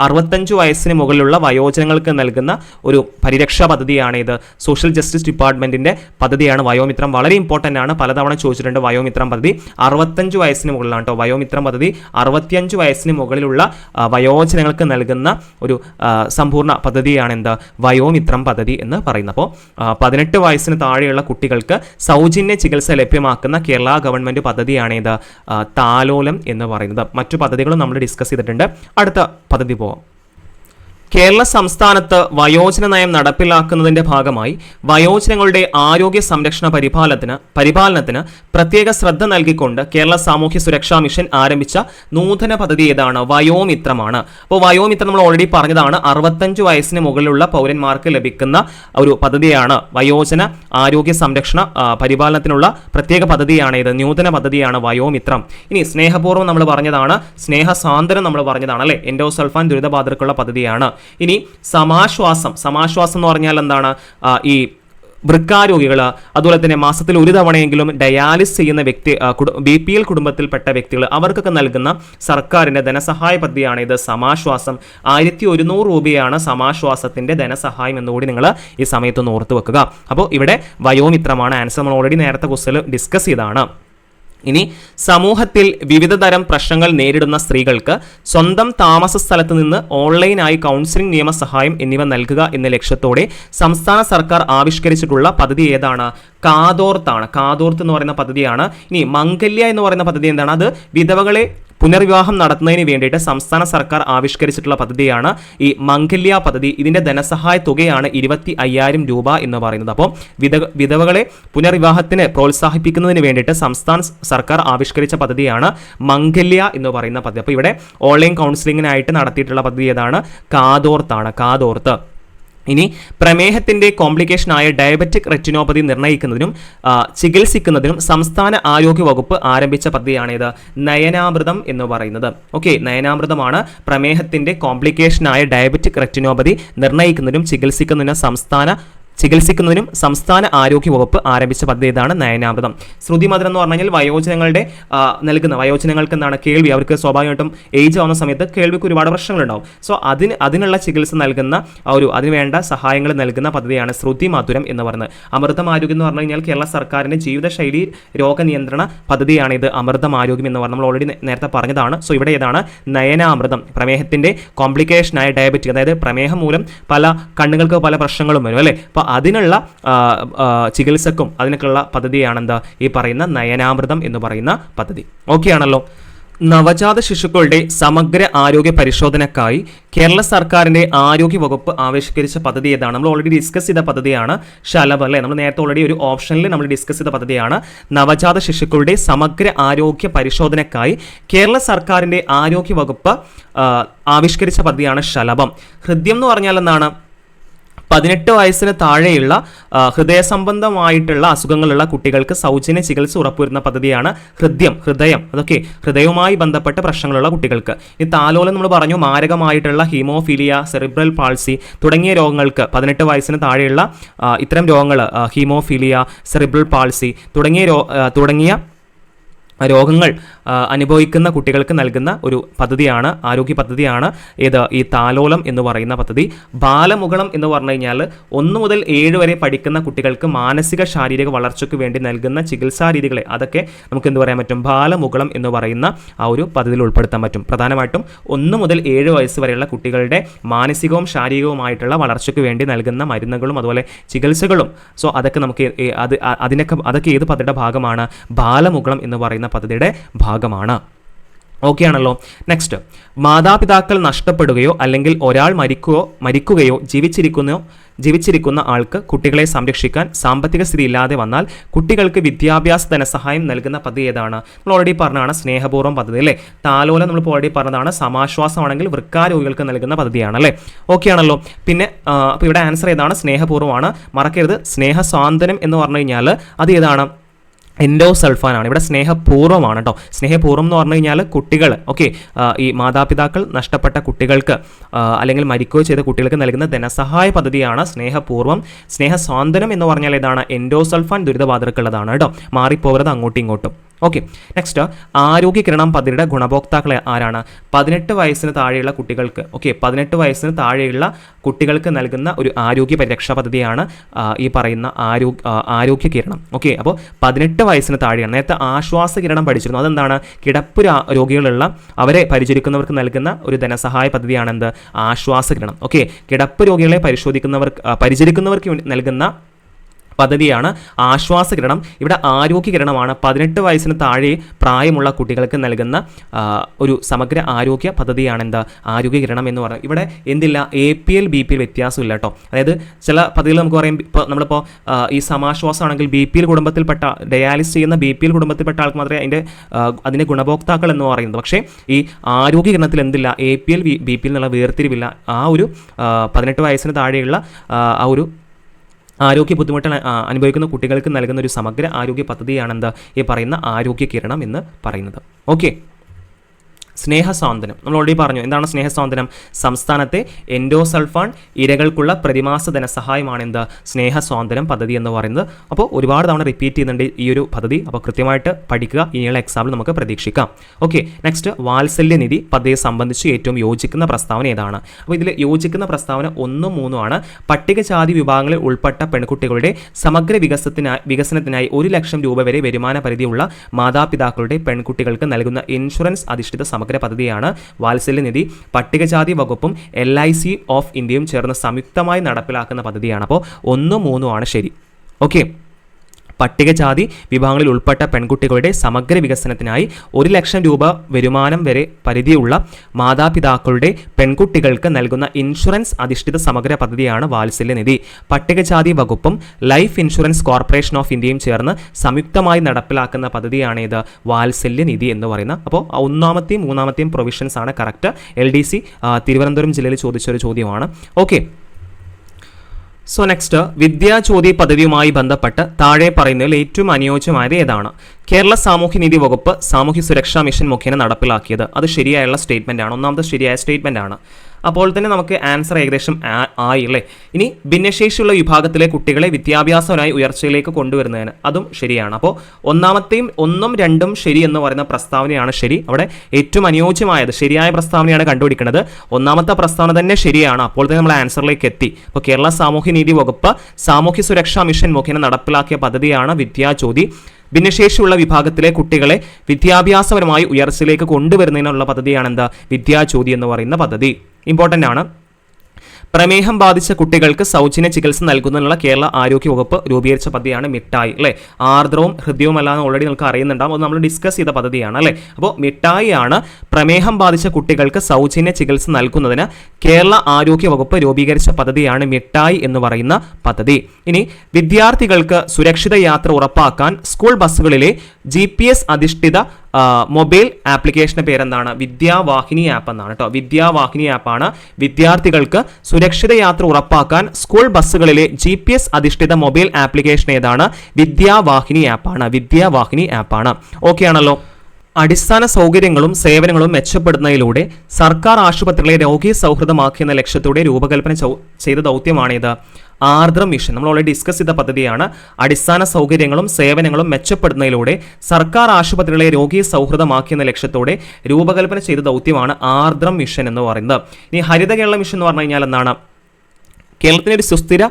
അറുപത്തഞ്ച് വയസ്സിന് മുകളിലുള്ള വയോജനങ്ങൾക്ക് നൽകുന്ന ഒരു പരിരക്ഷാ പദ്ധതിയാണ് ഇത്. സോഷ്യൽ ജസ്റ്റിസ് ഡിപ്പാർട്ട്മെന്റിന്റെ പദ്ധതിയാണ് വയോമിത്രം. വളരെ ഇമ്പോർട്ടന്റ് ആണ്. പലതവണ ചോദിച്ചിട്ടുണ്ട് വയോമിത്രം പദ്ധതി. അറുപത്തഞ്ച് വയസ്സിന് മുകളിലാണ് കേട്ടോ വയോമിത്രം പദ്ധതി. അറുപത്തിയഞ്ച് വയസ്സിന് മുകളിലുള്ള വയോജനങ്ങൾക്ക് നൽകുന്ന ഒരു സമ്പൂർണ പദ്ധതിയാണ് എന്ത്? വയോമിത്രം പദ്ധതി എന്ന് പറയുന്നത്. അപ്പോൾ പതിനെട്ട് വയസ്സിന് താഴെയുള്ള കുട്ടികൾക്ക് സൗജന്യ ചികിത്സ ലഭ്യമാക്കുന്ന കേരള ഗവൺമെന്റ് പദ്ധതിയാണ് ഇത് താലോലം എന്ന് പറയുന്നത്. മറ്റു പദ്ധതികളും നമ്മൾ ഡിസ്കസ് ചെയ്തിട്ടുണ്ട്. അടുത്ത പദ്ധതി പോവാം. കേരള സംസ്ഥാനത്ത് വയോജന നയം നടപ്പിലാക്കുന്നതിന്റെ ഭാഗമായി വയോജനങ്ങളുടെ ആരോഗ്യ സംരക്ഷണ പരിപാലനത്തിന് പരിപാലനത്തിന് പ്രത്യേക ശ്രദ്ധ നൽകിക്കൊണ്ട് കേരള സാമൂഹ്യ സുരക്ഷാ മിഷൻ ആരംഭിച്ച നൂതന പദ്ധതി ഏതാണ്? വയോമിത്രമാണ്. അപ്പോൾ വയോമിത്രം നമ്മൾ ഓൾറെഡി പറഞ്ഞതാണ്. അറുപത്തഞ്ച് വയസ്സിന് മുകളിലുള്ള പൗരന്മാർക്ക് ലഭിക്കുന്ന ഒരു പദ്ധതിയാണ് വയോജന ആരോഗ്യ സംരക്ഷണ പരിപാലനത്തിനുള്ള പ്രത്യേക പദ്ധതിയാണ് ഇത്. നൂതന പദ്ധതിയാണ് വയോമിത്രം. ഇനി സ്നേഹപൂർവം നമ്മൾ പറഞ്ഞതാണ് സ്നേഹസാന്ത്വനം നമ്മൾ പറഞ്ഞതാണ് അല്ലേ? എൻഡോസൾഫാൻ ദുരിതബാധർക്കുള്ള പദ്ധതിയാണ്. ഇനി സമാശ്വാസം സമാശ്വാസം എന്ന് പറഞ്ഞാൽ എന്താണ്? ഈ വൃക്കാരോഗികൾ അതുപോലെ തന്നെ മാസത്തിൽ ഒരു തവണയെങ്കിലും ഡയാലിസ് ചെയ്യുന്ന വ്യക്തി ബി പി എൽ കുടുംബത്തിൽപ്പെട്ട വ്യക്തികൾ അവർക്കൊക്കെ നൽകുന്ന സർക്കാരിന്റെ ധനസഹായ പദ്ധതിയാണ് ഇത്. സമാശ്വാസം. ആയിരത്തി ഒരുന്നൂറ് രൂപയാണ് സമാശ്വാസത്തിന്റെ ധനസഹായം എന്നുകൂടി നിങ്ങൾ ഈ സമയത്തൊന്ന് ഓർത്ത് വെക്കുക. അപ്പോൾ ഇവിടെ വയോമിത്രമാണ്. ആൻസർ നമ്മൾ ഓൾറെഡി നേരത്തെ ക്വസ്റ്റിൽ ഡിസ്കസ് ചെയ്താണ് ഇനി സമൂഹത്തിൽ വിവിധ തരം പ്രശ്നങ്ങൾ നേരിടുന്ന സ്ത്രീകൾക്ക് സ്വന്തം താമസ സ്ഥലത്ത് നിന്ന് ഓൺലൈനായി കൗൺസിലിംഗ് നിയമസഹായം എന്നിവ നൽകുക എന്ന ലക്ഷ്യത്തോടെ സംസ്ഥാന സർക്കാർ ആവിഷ്കരിച്ചിട്ടുള്ള പദ്ധതി ഏതാണ്? കാതോർത്താണ് കാതോർത്ത് എന്ന് പറയുന്ന പദ്ധതിയാണ്. ഇനി മംഗല്യ എന്ന് പറയുന്ന പദ്ധതി എന്താണ്? അത് വിധവകളെ പുനർവിവാഹം നടത്തുന്നതിന് വേണ്ടിയിട്ട് സംസ്ഥാന സർക്കാർ ആവിഷ്കരിച്ചിട്ടുള്ള പദ്ധതിയാണ് ഈ മംഗല്യ പദ്ധതി. ഇതിന്റെ ധനസഹായ തുകയാണ് ഇരുപത്തി അയ്യായിരം രൂപ എന്ന് പറയുന്നത്. അപ്പോൾ വിധ വിധവകളെ പുനർവിവാഹത്തിന് പ്രോത്സാഹിപ്പിക്കുന്നതിന് വേണ്ടിയിട്ട് സംസ്ഥാന സർക്കാർ ആവിഷ്കരിച്ച പദ്ധതിയാണ് മംഗല്യ എന്ന് പറയുന്ന പദ്ധതി. അപ്പോൾ ഇവിടെ ഓൺലൈൻ കൗൺസിലിങ്ങിനായിട്ട് നടത്തിയിട്ടുള്ള പദ്ധതി ഏതാണ്? കാതോർത്താണ് കാതോർത്ത്. ഇനി പ്രമേഹത്തിന്റെ കോംപ്ലിക്കേഷനായ ഡയബറ്റിക് റെറ്റിനോപ്പതി നിർണയിക്കുന്നതിനും ചികിത്സിക്കുന്നതിനും സംസ്ഥാന ആരോഗ്യ വകുപ്പ് ആരംഭിച്ച പദ്ധതിയാണിത്. നയനാമൃതം എന്ന് പറയുന്നത്. ഓക്കെ നയനാമൃതമാണ് പ്രമേഹത്തിന്റെ കോംപ്ലിക്കേഷനായ ഡയബറ്റിക് റെറ്റിനോപ്പതി നിർണയിക്കുന്നതിനും ചികിത്സിക്കുന്നതിനും സംസ്ഥാന ചികിത്സിക്കുന്നതിനും സംസ്ഥാന ആരോഗ്യ വകുപ്പ് ആരംഭിച്ച പദ്ധതി ഇതാണ് നയനാമൃതം. ശ്രുതി മധുരം എന്ന് പറഞ്ഞാൽ വയോജനങ്ങളുടെ നൽകുന്ന വയോജനങ്ങൾക്ക് എന്താണ് കേൾവി. അവർക്ക് സ്വാഭാവികമായിട്ടും ഏജ് ആവുന്ന സമയത്ത് കേൾവിക്ക് ഒരുപാട് പ്രശ്നങ്ങളുണ്ടാവും. സോ അതിന് അതിനുള്ള ചികിത്സ നൽകുന്ന ഒരു അതിനുവേണ്ട സഹായങ്ങൾ നൽകുന്ന പദ്ധതിയാണ് ശ്രുതി എന്ന് പറയുന്നത്. അമൃതം ആരോഗ്യം എന്ന് പറഞ്ഞു കഴിഞ്ഞാൽ കേരള സർക്കാരിന്റെ ജീവിതശൈലി രോഗനിയന്ത്രണ പദ്ധതിയാണ് ഇത് അമൃതം ആരോഗ്യം എന്ന് പറഞ്ഞാൽ നമ്മൾ ഓൾറെഡി നേരത്തെ പറഞ്ഞതാണ്. സോ ഇവിടെ ഏതാണ്? നയനാമൃതം. പ്രമേഹത്തിന്റെ കോംപ്ലിക്കേഷനായ ഡയബറ്റിക് അതായത് പ്രമേഹം മൂലം പല കണ്ണുകൾക്ക് പല പ്രശ്നങ്ങളും വരും അല്ലേ? അപ്പോൾ അതിനുള്ള ചികിത്സക്കും അതിനൊക്കെയുള്ള പദ്ധതിയാണ് എന്താ ഈ പറയുന്ന നയനാമൃതം എന്ന് പറയുന്ന പദ്ധതി. ഓക്കെ ആണല്ലോ നവജാത ശിശുക്കളുടെ സമഗ്ര ആരോഗ്യ പരിശോധനക്കായി കേരള സർക്കാരിന്റെ ആരോഗ്യ വകുപ്പ് ആവിഷ്കരിച്ച പദ്ധതി ഏതാണ്? നമ്മൾ ഓൾറെഡി ഡിസ്കസ് ചെയ്ത പദ്ധതിയാണ് ശലഭ അല്ലേ? നമ്മൾ നേരത്തെ ഓൾറെഡി ഒരു ഓപ്ഷനിൽ നമ്മൾ ഡിസ്കസ് ചെയ്ത പദ്ധതിയാണ് നവജാത ശിശുക്കളുടെ സമഗ്ര ആരോഗ്യ പരിശോധനക്കായി കേരള സർക്കാരിന്റെ ആരോഗ്യ വകുപ്പ് ആവിഷ്കരിച്ച പദ്ധതിയാണ് ശലഭം. ഹൃദ്യം എന്ന് പറഞ്ഞാൽ എന്താണ്? പതിനെട്ട് വയസ്സിന് താഴെയുള്ള ഹൃദയ സംബന്ധമായിട്ടുള്ള അസുഖങ്ങളുള്ള കുട്ടികൾക്ക് സൗജന്യ ചികിത്സ ഉറപ്പുവരുന്ന പദ്ധതിയാണ് ഹൃദ്യം ഹൃദയം. അതൊക്കെ ഹൃദയവുമായി ബന്ധപ്പെട്ട പ്രശ്നങ്ങളുള്ള കുട്ടികൾക്ക്. ഈ താലോലം നമ്മൾ പറഞ്ഞു മാരകമായിട്ടുള്ള ഹീമോഫീലിയ സെറിബ്രൽ പാൾസി തുടങ്ങിയ രോഗങ്ങൾക്ക് പതിനെട്ട് വയസ്സിന് താഴെയുള്ള ഇത്തരം രോഗങ്ങൾ ഹീമോഫീലിയ സെറിബ്രൽ പാൾസി തുടങ്ങിയ തുടങ്ങിയ രോഗങ്ങൾ അനുഭവിക്കുന്ന കുട്ടികൾക്ക് നൽകുന്ന ഒരു പദ്ധതിയാണ് ആരോഗ്യ പദ്ധതിയാണ് ഏത് ഈ താലോലം എന്ന് പറയുന്ന പദ്ധതി. ബാലമുകളം എന്ന് പറഞ്ഞു കഴിഞ്ഞാൽ ഒന്ന് മുതൽ ഏഴ് വരെ പഠിക്കുന്ന കുട്ടികൾക്ക് മാനസിക ശാരീരിക വളർച്ചയ്ക്ക് വേണ്ടി നൽകുന്ന ചികിത്സാ രീതികളെ അതൊക്കെ നമുക്ക് എന്ത് പറയാൻ പറ്റും? ബാലമുകളം എന്ന് പറയുന്ന ആ ഒരു പദ്ധതിയിൽ ഉൾപ്പെടുത്താൻ പറ്റും. പ്രധാനമായിട്ടും ഒന്ന് മുതൽ ഏഴ് വയസ്സ് വരെയുള്ള കുട്ടികളുടെ മാനസികവും ശാരീരികവുമായിട്ടുള്ള വളർച്ചയ്ക്ക് വേണ്ടി നൽകുന്ന മരുന്നുകളും അതുപോലെ ചികിത്സകളും. സോ അതൊക്കെ നമുക്ക് അത് അതിനൊക്കെ അതൊക്കെ ഏത് പദ്ധതിയുടെ ഭാഗമാണ്? ബാലമുകളം എന്ന് പറയുന്ന പദ്ധതിയുടെ ഭാഗമാണ്. ഓക്കെ ആണല്ലോ. നെക്സ്റ്റ് മാതാപിതാക്കൾ നഷ്ടപ്പെടുകയോ അല്ലെങ്കിൽ ഒരാൾ മരിക്കുകയോ മരിക്കുകയോ ജീവിച്ചിരിക്കുന്നോ ജീവിച്ചിരിക്കുന്ന ആൾക്ക് കുട്ടികളെ സംരക്ഷിക്കാൻ സാമ്പത്തിക സ്ഥിതി ഇല്ലാതെ വന്നാൽ കുട്ടികൾക്ക് വിദ്യാഭ്യാസ ധനസഹായം നൽകുന്ന പദ്ധതി ഏതാണ്? നമ്മൾ ഓൾറെഡി പറഞ്ഞതാണ് സ്നേഹപൂർവം പദ്ധതി അല്ലേ? താലോല നമ്മൾ ഓൾറെഡി പറഞ്ഞതാണ് സമാശ്വാസമാണെങ്കിൽ വൃക്കാരോഗികൾക്ക് നൽകുന്ന പദ്ധതിയാണ് അല്ലേ? ഓക്കെ ആണല്ലോ. പിന്നെ അപ്പോൾ ഇവിടെ ആൻസർ ഏതാണ്? സ്നേഹപൂർവമാണ്. മറക്കരുത്. സ്നേഹസ്വാന്തനം എന്ന് പറഞ്ഞു കഴിഞ്ഞാൽ അത് ഏതാണ്? എൻഡോസൾഫാനാണ്. ഇവിടെ സ്നേഹപൂർവമാണ് കേട്ടോ സ്നേഹപൂർവം എന്ന് പറഞ്ഞു കഴിഞ്ഞാൽ കുട്ടികൾ ഓക്കെ? ഈ മാതാപിതാക്കൾ നഷ്ടപ്പെട്ട കുട്ടികൾക്ക് അല്ലെങ്കിൽ മരിക്കുകയോ ചെയ്ത കുട്ടികൾക്ക് നൽകുന്ന ധനസഹായ പദ്ധതിയാണ് സ്നേഹപൂർവം സ്നേഹസ്വാന്തനം എന്ന് പറഞ്ഞാൽ ഇതാണ് എൻഡോ സൾഫാൻ ദുരിതബാധകൾക്കുള്ളതാണ് കേട്ടോ മാറിപ്പോകരുത് അങ്ങോട്ടും ഇങ്ങോട്ടും. ഓക്കെ? നെക്സ്റ്റ് ആരോഗ്യ കിരണം പദ്ധതിയുടെ ഗുണഭോക്താക്കൾ ആരാണ്? പതിനെട്ട് വയസ്സിന് താഴെയുള്ള കുട്ടികൾക്ക് ഓക്കെ? പതിനെട്ട് വയസ്സിന് താഴെയുള്ള കുട്ടികൾക്ക് നൽകുന്ന ഒരു ആരോഗ്യ പരിരക്ഷാ പദ്ധതിയാണ് ഈ പറയുന്ന ആരോഗ്യ ആരോഗ്യ കിരണം ഓക്കെ? അപ്പോൾ പതിനെട്ട് വയസ്സിന് താഴെയാണ്. നേരത്തെ ആശ്വാസ കിരണം പഠിച്ചിരുന്നു. അതെന്താണ്? കിടപ്പ് രോഗികളുള്ള അവരെ പരിചരിക്കുന്നവർക്ക് നൽകുന്ന ഒരു ധനസഹായ പദ്ധതിയാണ് എന്ത് ആശ്വാസ കിരണം ഓക്കെ. കിടപ്പ് രോഗികളെ പരിശോധിക്കുന്നവർക്ക് പരിചരിക്കുന്നവർക്ക് നൽകുന്ന പദ്ധതിയാണ് ആശ്വാസ കിരണം ഇവിടെ ആരോഗ്യ കിരണമാണ് പതിനെട്ട് വയസ്സിന് താഴെ പ്രായമുള്ള കുട്ടികൾക്ക് നൽകുന്ന ഒരു സമഗ്ര ആരോഗ്യ പദ്ധതിയാണ് എന്താ ആരോഗ്യ കിരണം എന്ന് പറയുന്നത്. ഇവിടെ എന്തില്ല? A P L B P L വ്യത്യാസമില്ല കേട്ടോ. അതായത് ചില പദ്ധതികൾ നമുക്ക് പറയും. ഇപ്പോൾ നമ്മളിപ്പോൾ ഈ സമാശ്വാസമാണെങ്കിൽ ബി പി എൽ കുടുംബത്തിൽപ്പെട്ട ഡയാലിസ് ചെയ്യുന്ന ബി പി എൽ കുടുംബത്തിൽപ്പെട്ട ആൾക്ക് മാത്രമേ അതിന്റെ അതിന്റെ ഗുണഭോക്താക്കൾ എന്ന് പറയുന്നത്. പക്ഷേ ഈ ആരോഗ്യ കിരണത്തിൽ എന്തില്ല? A P L B P L എന്നുള്ള വേർതിരിവില്ല. ആ ഒരു പതിനെട്ട് വയസ്സിന് താഴെയുള്ള ആ ഒരു ആരോഗ്യ ബുദ്ധിമുട്ട് അനുഭവിക്കുന്ന കുട്ടികൾക്ക് നൽകുന്ന ഒരു സമഗ്ര ആരോഗ്യ പദ്ധതിയാണ് എന്താ ഈ പറയുന്ന ആരോഗ്യ കിരണം എന്ന് പറയുന്നത്. ഓക്കെ. സ്നേഹസ്വാന്തനം നമ്മൾ ഓൾറെഡി പറഞ്ഞു എന്താണ് സ്നേഹസാന്ത്വനം? സംസ്ഥാനത്തെ എൻഡോസൾഫാൻ ഇരകൾക്കുള്ള പ്രതിമാസ ധനസഹായമാണ് എന്ത്? സ്നേഹസ്വാന്തനം പദ്ധതി എന്ന് പറയുന്നത്. അപ്പോൾ ഒരുപാട് തവണ റിപ്പീറ്റ് ചെയ്യുന്നുണ്ട് ഈ ഒരു പദ്ധതി. അപ്പോൾ കൃത്യമായിട്ട് പഠിക്കുക. ഇനിയുള്ള എക്സാമ്പിൾ നമുക്ക് പ്രതീക്ഷിക്കാം. ഓക്കെ നെക്സ്റ്റ് വാത്സല്യ നിധി പദ്ധതിയെ സംബന്ധിച്ച് ഏറ്റവും യോജിക്കുന്ന പ്രസ്താവന ഏതാണ്? അപ്പോൾ ഇതിൽ യോജിക്കുന്ന പ്രസ്താവന ഒന്നും മൂന്നും ആണ്. പട്ടികജാതി വിഭാഗങ്ങളിൽ ഉൾപ്പെട്ട പെൺകുട്ടികളുടെ സമഗ്ര വികസനത്തിനായി വികസനത്തിനായി ഒരു ലക്ഷം രൂപ വരെ വരുമാന പരിധിയുള്ള മാതാപിതാക്കളുടെ പെൺകുട്ടികൾക്ക് നൽകുന്ന ഇൻഷുറൻസ് അധിഷ്ഠിത സമഗ്ര പദ്ധതിയാണ് വാത്സല്യ നിധി. പട്ടികജാതി വകുപ്പും എൽ ഐ സി ഓഫ് ഇന്ത്യയും ചേർന്ന് സംയുക്തമായി നടപ്പിലാക്കുന്ന പദ്ധതിയാണ്. അപ്പോൾ ഒന്നും മൂന്നും ആണ് ശരി. ഓക്കെ പട്ടികജാതി വിഭാഗങ്ങളിൽ ഉൾപ്പെട്ട പെൺകുട്ടികളുടെ സമഗ്ര വികസനത്തിനായി ഒരു ലക്ഷം രൂപ വരുമാനം വരെ പരിധിയുള്ള മാതാപിതാക്കളുടെ പെൺകുട്ടികൾക്ക് നൽകുന്ന ഇൻഷുറൻസ് അധിഷ്ഠിത സമഗ്ര പദ്ധതിയാണ് വാത്സല്യ നിധി. പട്ടികജാതി വകുപ്പും ലൈഫ് ഇൻഷുറൻസ് കോർപ്പറേഷൻ ഓഫ് ഇന്ത്യയും ചേർന്ന് സംയുക്തമായി നടപ്പിലാക്കുന്ന പദ്ധതിയാണ് ഇത് വാത്സല്യ നിധി എന്ന് പറയുന്ന അപ്പോൾ ഒന്നാമത്തെയും മൂന്നാമത്തെയും പ്രൊവിഷൻസ് ആണ് correct L D C Thiruvananthapuram ജില്ലയിൽ ചോദിച്ചൊരു ചോദ്യമാണ്. ഓക്കെ സോ നെക്സ്റ്റ് വിദ്യാചോതി പദവിയുമായി ബന്ധപ്പെട്ട് താഴെ പറയുന്നതിൽ ഏറ്റവും അനുയോജ്യമായത് ഏതാണ്? കേരള സാമൂഹ്യനീതി വകുപ്പ് സാമൂഹ്യ സുരക്ഷാ മിഷൻ മുഖേന നടപ്പിലാക്കിയത്. അത് ശരിയായുള്ള സ്റ്റേറ്റ്മെന്റ് ആണ്. ഒന്നാമത്തെ ശരിയായ സ്റ്റേറ്റ്മെന്റ് ആണ്. അപ്പോൾ തന്നെ നമുക്ക് ആൻസർ ഏകദേശം ആയി അല്ലേ ഇനി ഭിന്നശേഷിയുള്ള വിഭാഗത്തിലെ കുട്ടികളെ വിദ്യാഭ്യാസപരമായി ഉയർച്ചയിലേക്ക് കൊണ്ടുവരുന്നതിന് അതും ശരിയാണ്. അപ്പോൾ ഒന്നാമത്തെയും ഒന്നും രണ്ടും ശരി എന്ന് പറയുന്ന പ്രസ്താവനയാണ് ശരി. അവിടെ ഏറ്റവും അനുയോജ്യമായത് ശരിയായ പ്രസ്താവനയാണ് കണ്ടുപിടിക്കുന്നത്. ഒന്നാമത്തെ പ്രസ്താവന തന്നെ ശരിയാണ്. അപ്പോൾ തന്നെ നമ്മൾ ആൻസറിലേക്ക് എത്തി. അപ്പോൾ കേരള സാമൂഹ്യനീതി വകുപ്പ് സാമൂഹ്യ സുരക്ഷാ മിഷൻ മുഖേന നടപ്പിലാക്കിയ പദ്ധതിയാണ് വിദ്യാജ്യോതി ഭിന്നശേഷിയുള്ള വിഭാഗത്തിലെ കുട്ടികളെ വിദ്യാഭ്യാസപരമായി ഉയർച്ചയിലേക്ക് കൊണ്ടുവരുന്നതിനുള്ള പദ്ധതിയാണ് എന്താ വിദ്യാജ്യോതി എന്ന് പറയുന്ന പദ്ധതി. ഇമ്പോർട്ടന്റ് ആണ്. പ്രമേഹം ബാധിച്ച കുട്ടികൾക്ക് സൗജന്യ ചികിത്സ നൽകുന്നതിനുള്ള കേരള ആരോഗ്യ വകുപ്പ് രൂപീകരിച്ച പദ്ധതിയാണ് മിഠായി അല്ലേ? ആർദ്രവും ഹൃദയവും അല്ലാന്ന് ഓൾറെഡി നമുക്ക് അറിയുന്നുണ്ടാവും. അത് നമ്മൾ ഡിസ്കസ് ചെയ്ത പദ്ധതിയാണ് അല്ലേ? അപ്പോൾ മിഠായി ആണ് പ്രമേഹം ബാധിച്ച കുട്ടികൾക്ക് സൗജന്യ ചികിത്സ നൽകുന്നതിന് കേരള ആരോഗ്യ വകുപ്പ് രൂപീകരിച്ച പദ്ധതിയാണ് മിഠായി എന്ന് പറയുന്ന പദ്ധതി. ഇനി വിദ്യാർത്ഥികൾക്ക് സുരക്ഷിത യാത്ര ഉറപ്പാക്കാൻ സ്കൂൾ ബസ്സുകളിലെ ജി അധിഷ്ഠിത മൊബൈൽ ആപ്ലിക്കേഷന്റെ പേരെന്താണ്? വിദ്യാവാഹിനി ആപ്പ് എന്നാണ് കേട്ടോ. വിദ്യാവാഹിനി ആപ്പാണ് വിദ്യാർത്ഥികൾക്ക് സുരക്ഷിത യാത്ര ഉറപ്പാക്കാൻ സ്കൂൾ ബസ്സുകളിലെ ജി പി എസ് അധിഷ്ഠിത മൊബൈൽ ആപ്ലിക്കേഷൻ ഏതാണ്? വിദ്യാവാഹിനി ആപ്പാണ് വിദ്യാവാഹിനി ആപ്പാണ് ഓക്കെ ആണല്ലോ? അടിസ്ഥാന സൗകര്യങ്ങളും സേവനങ്ങളും മെച്ചപ്പെടുന്നതിലൂടെ സർക്കാർ ആശുപത്രികളെ രോഗി സൗഹൃദമാക്കിയെന്ന ലക്ഷ്യത്തോടെ രൂപകൽപ്പന ചെയ്ത ദൗത്യമാണിത്. ആർദ്ര മിഷൻ നമ്മൾ ഓൾറെഡി ഡിസ്കസ് ചെയ്ത പദ്ധതിയാണ്. അടിസ്ഥാന സൗകര്യങ്ങളും സേവനങ്ങളും മെച്ചപ്പെടുന്നതിലൂടെ സർക്കാർ ആശുപത്രികളെ രോഗി സൗഹൃദമാക്കിയെന്ന ലക്ഷ്യത്തോടെ രൂപകൽപ്പന ചെയ്ത ദൗത്യമാണ് ആർദ്രം മിഷൻ എന്ന് പറയുന്നത്. ഇനി ഹരിത കേരള മിഷൻ എന്ന് പറഞ്ഞു കഴിഞ്ഞാൽ എന്താണ്? കേരളത്തിന് ഒരു സുസ്ഥിര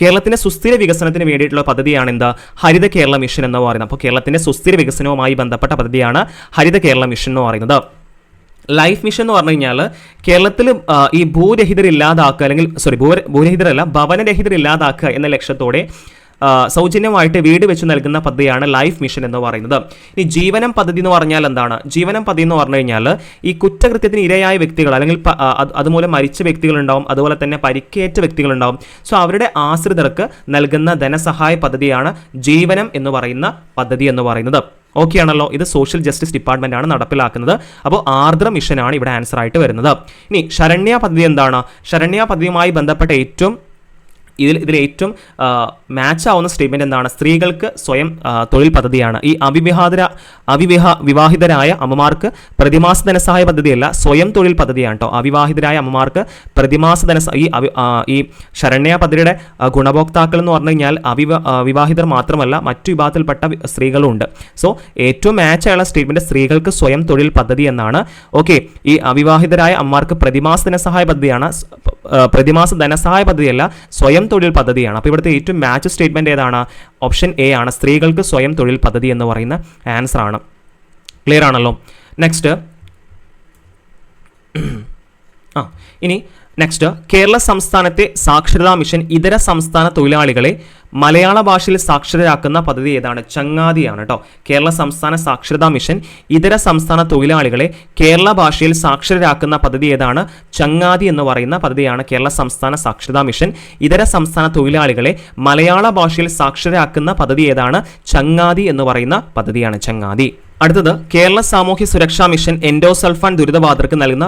കേരളത്തിന്റെ സുസ്ഥിര വികസനത്തിന് വേണ്ടിയിട്ടുള്ള പദ്ധതിയാണ് എന്താ? ഹരിത കേരള മിഷൻ എന്ന് പറയുന്നത്. അപ്പോൾ കേരളത്തിന്റെ സുസ്ഥിര വികസനവുമായി ബന്ധപ്പെട്ട പദ്ധതിയാണ് ഹരിത കേരള മിഷൻ എന്ന് പറയുന്നത്. ലൈഫ് മിഷൻ എന്ന് പറഞ്ഞു കഴിഞ്ഞാൽ കേരളത്തിൽ ഈ ഭൂരഹിതരില്ലാതാക്കുക അല്ലെങ്കിൽ സോറി ഭൂ ഭൂരഹിതരല്ല ഭവനരഹിതരില്ലാതാക്കുക എന്ന ലക്ഷ്യത്തോടെ സൗജന്യമായിട്ട് വീട് വെച്ച് നൽകുന്ന പദ്ധതിയാണ് ലൈഫ് മിഷൻ എന്ന് പറയുന്നത്. ഇനി ജീവനം പദ്ധതി എന്ന് പറഞ്ഞാൽ എന്താണ്? ജീവനം പദ്ധതി എന്ന് പറഞ്ഞു കഴിഞ്ഞാൽ ഈ കുറ്റകൃത്യത്തിന് ഇരയായ വ്യക്തികൾ അല്ലെങ്കിൽ അതുമൂലം മരിച്ച വ്യക്തികളുണ്ടാവും അതുപോലെ തന്നെ പരിക്കേറ്റ വ്യക്തികളുണ്ടാവും. സോ അവരുടെ ആശ്രിതർക്ക് നൽകുന്ന ധനസഹായ പദ്ധതിയാണ് ജീവനം എന്ന് പറയുന്ന പദ്ധതി എന്ന് പറയുന്നത്. ഓക്കെ ആണല്ലോ? ഇത് സോഷ്യൽ ജസ്റ്റിസ് ഡിപ്പാർട്ട്മെന്റ് ആണ് നടപ്പിലാക്കുന്നത്. അപ്പോൾ ആർദ്ര മിഷനാണ് ഇവിടെ ആൻസർ ആയിട്ട് വരുന്നത്. ഇനി ശരണ്യ പദ്ധതി എന്താണ്? ശരണ്യ പദ്ധതിയുമായി ബന്ധപ്പെട്ട ഏറ്റവും ഇതിൽ ഇതിൽ ഏറ്റവും മാച്ച് ആവുന്ന സ്റ്റേറ്റ്മെന്റ് എന്താണ്? സ്ത്രീകൾക്ക് സ്വയം തൊഴിൽ പദ്ധതിയാണ്. ഈ അവിവിഹാതര അവിവിഹ വിവാഹിതരായ അമ്മമാർക്ക് പ്രതിമാസ ധനസഹായ പദ്ധതിയല്ല സ്വയം തൊഴിൽ പദ്ധതിയാണ് കേട്ടോ അവിവാഹിതരായ അമ്മമാർക്ക് പ്രതിമാസ ധന ഈ ഈ ശരണ്യ പദ്ധതിയുടെ ഗുണഭോക്താക്കൾ എന്ന് പറഞ്ഞു കഴിഞ്ഞാൽ അവിവ വിവാഹിതർ മാത്രമല്ല മറ്റു വിഭാഗത്തിൽപ്പെട്ട സ്ത്രീകളും ഉണ്ട് സോ ഏറ്റവും മാച്ച് ആയുള്ള സ്റ്റേറ്റ്മെന്റ് സ്ത്രീകൾക്ക് സ്വയം തൊഴിൽ പദ്ധതി എന്നാണ്. ഓക്കെ ഈ അവിവാഹിതരായ അമ്മമാർക്ക് പ്രതിമാസ ധനസഹായ പദ്ധതിയാണ് പ്രതിമാസ ധനസഹായ പദ്ധതിയല്ല സ്വയം തൊഴിൽ പദ്ധതിയാണ്. അപ്പോൾ ഇവിടുത്തെ ഏറ്റവും മാച്ച് സ്റ്റേറ്റ്മെന്റ് ഏതാണ്? ഓപ്ഷൻ എ ആണ്. സ്ത്രീകൾക്ക് സ്വയം തൊഴിൽ പദ്ധതി എന്ന് പറയുന്ന ആൻസർ ആണ്. ക്ലിയർ ആണല്ലോ? നെക്സ്റ്റ് ആ ഇനി നെക്സ്റ്റ് കേരള സംസ്ഥാനത്തെ സാക്ഷരതാ മിഷൻ ഇതര സംസ്ഥാന തൊഴിലാളികളെ മലയാള ഭാഷയിൽ സാക്ഷരരാക്കുന്ന പദ്ധതി ഏതാണ്? ചങ്ങാതിയാണ് കേട്ടോ കേരള സംസ്ഥാന സാക്ഷരതാ മിഷൻ ഇതര സംസ്ഥാന തൊഴിലാളികളെ കേരള ഭാഷയിൽ സാക്ഷരരാക്കുന്ന പദ്ധതി ഏതാണ്? ചങ്ങാതി എന്ന് പറയുന്ന പദ്ധതിയാണ് കേരള സംസ്ഥാന സാക്ഷരതാ മിഷൻ ഇതര സംസ്ഥാന തൊഴിലാളികളെ മലയാള ഭാഷയിൽ സാക്ഷരരാക്കുന്ന പദ്ധതി ഏതാണ്? ചങ്ങാതി എന്ന് പറയുന്ന പദ്ധതിയാണ് ചങ്ങാതി. അടുത്തത് കേരള സാമൂഹ്യ സുരക്ഷാ മിഷൻ എൻഡോസൾഫാൻ ദുരിതബാധർക്ക് നൽകുന്ന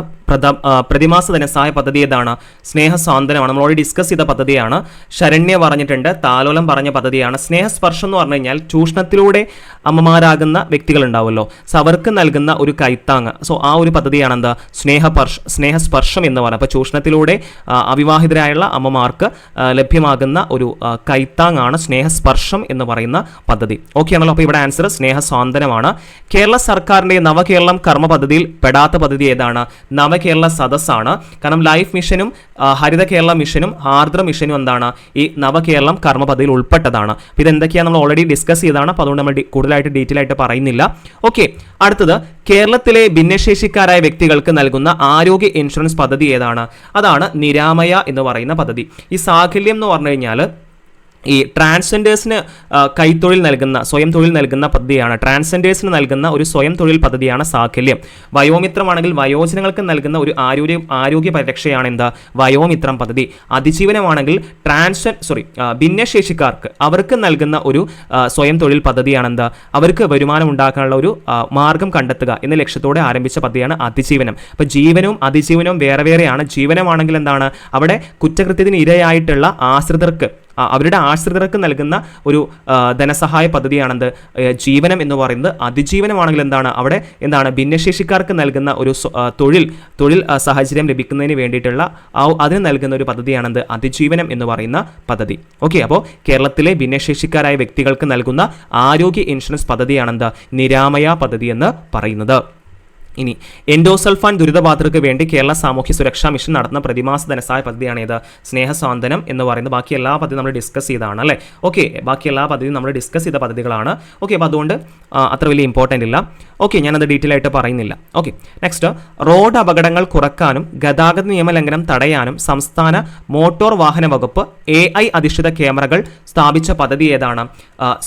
പ്രതിമാസ ധനസഹായ പദ്ധതി ഏതാണ്? സ്നേഹസാന്ത്വനമാണ്. നമ്മൾ ഓൾറെഡി ഡിസ്കസ് ചെയ്ത പദ്ധതിയാണ്. ശരണ്യ പറഞ്ഞിട്ടുണ്ട് താലോലം പറഞ്ഞ പദ്ധതിയാണ്. സ്നേഹസ്പർശം എന്ന് പറഞ്ഞു കഴിഞ്ഞാൽ ചൂഷണത്തിലൂടെ അമ്മമാരാകുന്ന വ്യക്തികൾ ഉണ്ടാവുമല്ലോ സോ അവർക്ക് നൽകുന്ന ഒരു കൈത്താങ് സോ ആ ഒരു പദ്ധതിയാണ് എന്താ? സ്നേഹപർഷ സ്നേഹസ്പർശം എന്ന് പറയുന്നത്. അപ്പോൾ ചൂഷണത്തിലൂടെ അവിവാഹിതരായുള്ള അമ്മമാർക്ക് ലഭ്യമാകുന്ന ഒരു കൈത്താങ്ങാണ് സ്നേഹസ്പർശം എന്ന് പറയുന്ന പദ്ധതി. ഓക്കെ ആണല്ലോ. അപ്പോൾ ഇവിടെ ആൻസർ സ്നേഹസ്വാന്തനമാണ്. കേരള സർക്കാരിന്റെ നവകേരളം കർമ്മ പദ്ധതിയിൽ പെടാത്ത പദ്ധതി ഏതാണ്? നവകേരള സദസ്സാണ്. കാരണം ലൈഫ് മിഷനും ഹരിത കേരള മിഷനും ആർദ്ര മിഷനും എന്താണ്? ഈ നവകേരളം കർമ്മ പദ്ധതിയിൽ ഉൾപ്പെട്ടതാണ്. അപ്പോൾ ഇതെന്തൊക്കെയാണ് നമ്മൾ ഓൾറെഡി ഡിസ്കസ് ചെയ്തതാണ്. അപ്പോൾ അതുകൊണ്ട് നമ്മൾ ഡി- കൂടുതലായിട്ട് ഡീറ്റെയിൽ ആയിട്ട് പറയുന്നില്ല. ഓക്കെ അടുത്തത് കേരളത്തിലെ ഭിന്നശേഷിക്കാരായ വ്യക്തികൾക്ക് നൽകുന്ന ആരോഗ്യ ഇൻഷുറൻസ് പദ്ധതി ഏതാണ്? അതാണ് നിരാമയ എന്ന് പറയുന്ന പദ്ധതി. ഈ സാഹല്യം എന്ന് പറഞ്ഞു കഴിഞ്ഞാൽ ഈ ട്രാൻസ്ജെൻഡേഴ്സിന് കൈത്തൊഴിൽ നൽകുന്ന സ്വയം തൊഴിൽ നൽകുന്ന പദ്ധതിയാണ്. ട്രാൻസ്ജെൻഡേഴ്സിന് നൽകുന്ന ഒരു സ്വയം തൊഴിൽ പദ്ധതിയാണ് സാഖല്യം. വയോമിത്രമാണെങ്കിൽ വയോജനങ്ങൾക്ക് നൽകുന്ന ഒരു ആരോഗ്യ ആരോഗ്യ പരിരക്ഷയാണ് എന്താ? വയോമിത്രം പദ്ധതി. അതിജീവനമാണെങ്കിൽ ട്രാൻസ് സോറി ഭിന്നശേഷിക്കാർക്ക് അവർക്ക് നൽകുന്ന ഒരു സ്വയം തൊഴിൽ പദ്ധതിയാണ് എന്താ? അവർക്ക് വരുമാനം ഉണ്ടാക്കാനുള്ള ഒരു മാർഗം കണ്ടെത്തുക എന്ന ലക്ഷ്യത്തോടെ ആരംഭിച്ച പദ്ധതിയാണ് അതിജീവനം. അപ്പോൾ ജീവനവും അതിജീവനവും വേറെ വേറെയാണ്. ജീവനമാണെങ്കിൽ എന്താണ്? അവിടെ കുറ്റകൃത്യത്തിന് ഇരയായിട്ടുള്ള ആശ്രിതർക്ക് അവരുടെ ആശ്രിതർക്ക് നൽകുന്ന ഒരു ധനസഹായ പദ്ധതിയാണെന്ത്? ജീവനം എന്ന് പറയുന്നത് അതിജീവനമാണെങ്കിൽ എന്താണ്? അവിടെ എന്താണ്? ഭിന്നശേഷിക്കാർക്ക് നൽകുന്ന ഒരു തൊഴിൽ തൊഴിൽ സാഹചര്യം ലഭിക്കുന്നതിന് വേണ്ടിയിട്ടുള്ള അതിന് നൽകുന്ന ഒരു പദ്ധതിയാണെന്ത്? അതിജീവനം എന്ന് പറയുന്ന പദ്ധതി. ഓക്കെ അപ്പോൾ കേരളത്തിലെ ഭിന്നശേഷിക്കാരായ വ്യക്തികൾക്ക് നൽകുന്ന ആരോഗ്യ ഇൻഷുറൻസ് പദ്ധതിയാണെന്ത്? നിരാമയ പദ്ധതി എന്ന് പറയുന്നത്. ഇനി എൻഡോസൾഫാൻ ദുരിതബാധിതർക്ക് വേണ്ടി കേരള സാമൂഹ്യ സുരക്ഷാ മിഷൻ നടത്തുന്ന പ്രതിമാസ ധനസഹായ പദ്ധതിയാണ് ഏത് സ്നേഹസാന്ത്വനം എന്ന് പറയുന്നത് ബാക്കി എല്ലാ പദ്ധതി നമ്മൾ ഡിസ്കസ് ചെയ്താണ് അല്ലേ? ഓക്കെ ബാക്കി എല്ലാ പദ്ധതിയും നമ്മൾ ഡിസ്കസ് ചെയ്ത പദ്ധതികളാണ്. ഓക്കെ അപ്പോൾ അതുകൊണ്ട് അത്ര വലിയ ഇമ്പോർട്ടന്റ് ഇല്ല. ഓക്കെ ഞാനത് ഡീറ്റെയിൽ ആയിട്ട് പറയുന്നില്ല. ഓക്കെ നെക്സ്റ്റ് റോഡ് അപകടങ്ങൾ കുറക്കാനും ഗതാഗത നിയമലംഘനം തടയാനും സംസ്ഥാന മോട്ടോർ വാഹന വകുപ്പ് എ ഐ അധിഷ്ഠിത ക്യാമറകൾ സ്ഥാപിച്ച പദ്ധതി ഏതാണ്?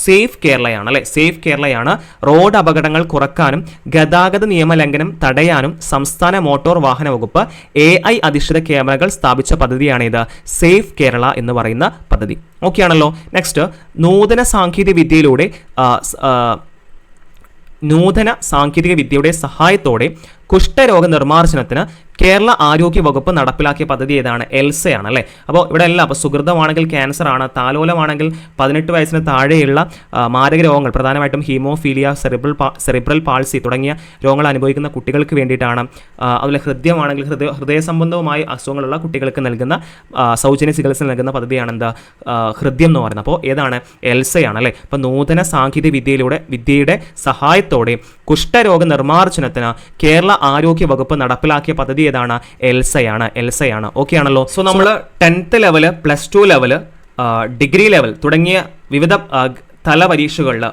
സേഫ് കേരളയാണ് അല്ലേ? സേഫ് കേരളയാണ് റോഡ് അപകടങ്ങൾ കുറക്കാനും ഗതാഗത നിയമലംഘനം തടയാനും സംസ്ഥാന മോട്ടോർ വാഹന വകുപ്പ് എ ഐ അധിഷ്ഠിത ക്യാമറകൾ സ്ഥാപിച്ച പദ്ധതിയാണിത്. സേഫ് കേരള എന്ന് പറയുന്ന പദ്ധതി. ഓക്കെ ആണല്ലോ. നെക്സ്റ്റ് നൂതന സാങ്കേതിക വിദ്യയിലൂടെ നൂതന സാങ്കേതിക വിദ്യയുടെ സഹായത്തോടെ കുഷ്ഠരോഗ നിർമ്മാർജനത്തിന് കേരള ആരോഗ്യ വകുപ്പ് നടപ്പിലാക്കിയ പദ്ധതി ഏതാണ്? എൽസയാണ് അല്ലേ? അപ്പോൾ ഇവിടെ എല്ലാം അപ്പോൾ സുഹൃതമാണെങ്കിൽ ക്യാൻസർ ആണ് താലോലമാണെങ്കിൽ പതിനെട്ട് വയസ്സിന് താഴെയുള്ള മാരക രോഗങ്ങൾ പ്രധാനമായിട്ടും ഹീമോഫീലിയ സെറിബ്രൽ സെറിബ്രൽ പാൾസി തുടങ്ങിയ രോഗങ്ങൾ അനുഭവിക്കുന്ന കുട്ടികൾക്ക് വേണ്ടിയിട്ടാണ് അതുപോലെ ഹൃദയമാണെങ്കിൽ ഹൃദയ ഹൃദയ സംബന്ധവുമായ അസുഖങ്ങളുള്ള കുട്ടികൾക്ക് നൽകുന്ന സൗജന്യ ചികിത്സ നൽകുന്ന പദ്ധതിയാണ് എന്താ? ഹൃദ്യം ഹൃദയം എന്ന് പറയുന്നത്. അപ്പോൾ ഏതാണ്? എൽസയാണ് അല്ലേ? അപ്പോൾ നൂതന സാങ്കേതിക വിദ്യയിലൂടെ വിദ്യയുടെ സഹായത്തോടെ കുഷ്ഠരോഗ നിർമ്മാർജനത്തിന് കേരള ആരോഗ്യ വകുപ്പ് നടപ്പിലാക്കിയ പദ്ധതി ഏതാണ്? എൽസയാണ്. എൽസയാണ്. ഓക്കെ ആണല്ലോ. സോ നമ്മൾ tenth level plus two level degree level തുടങ്ങിയ വിവിധ തല പരീക്ഷകളിൽ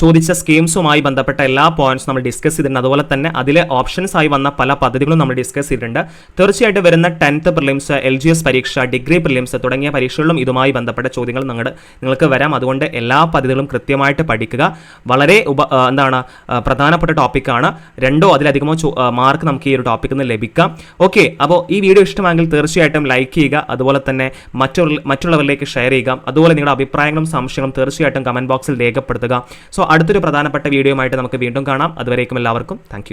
ചോദിച്ച സ്കീംസുമായി ബന്ധപ്പെട്ട എല്ലാ പോയിന്റ്സും നമ്മൾ ഡിസ്കസ് ചെയ്തിട്ടുണ്ട്. അതുപോലെ തന്നെ അതിലെ ഓപ്ഷൻസ് ആയി വന്ന പല പദ്ധതികളും നമ്മൾ ഡിസ്കസ് ചെയ്തിട്ടുണ്ട്. തീർച്ചയായിട്ടും വരുന്ന tenth prelims L G S പരീക്ഷ ഡിഗ്രി പ്രിലിംസ് തുടങ്ങിയ പരീക്ഷകളിലും ഇതുമായി ബന്ധപ്പെട്ട ചോദ്യങ്ങൾ നിങ്ങളുടെ നിങ്ങൾക്ക് വരാം. അതുകൊണ്ട് എല്ലാ പദ്ധതികളും കൃത്യമായിട്ട് പഠിക്കുക. വളരെ ഉപ എന്താണ് പ്രധാനപ്പെട്ട ടോപ്പിക്കാണ് രണ്ടോ അതിലധികമോ മാർക്ക് നമുക്ക് ഈ ഒരു ടോപ്പിക്കിൽ നിന്ന് ലഭിക്കാം. ഓക്കെ അപ്പോൾ ഈ വീഡിയോ ഇഷ്ടമാണെങ്കിൽ തീർച്ചയായിട്ടും ലൈക്ക് ചെയ്യുക. അതുപോലെ തന്നെ മറ്റുള്ള മറ്റുള്ളവരിലേക്ക് ഷെയർ ചെയ്യുക. അതുപോലെ നിങ്ങളുടെ അഭിപ്രായങ്ങളും സംശയങ്ങളും തീർച്ചയായിട്ടും കമന്റ് ബോക്സിൽ രേഖപ്പെടുത്തുക. സോ അടുത്തൊരു പ്രധാനപ്പെട്ട വീഡിയോ ആയിട്ട് നമുക്ക് വീണ്ടും കാണാം. അതുവരേക്കും എല്ലാവർക്കും താങ്ക്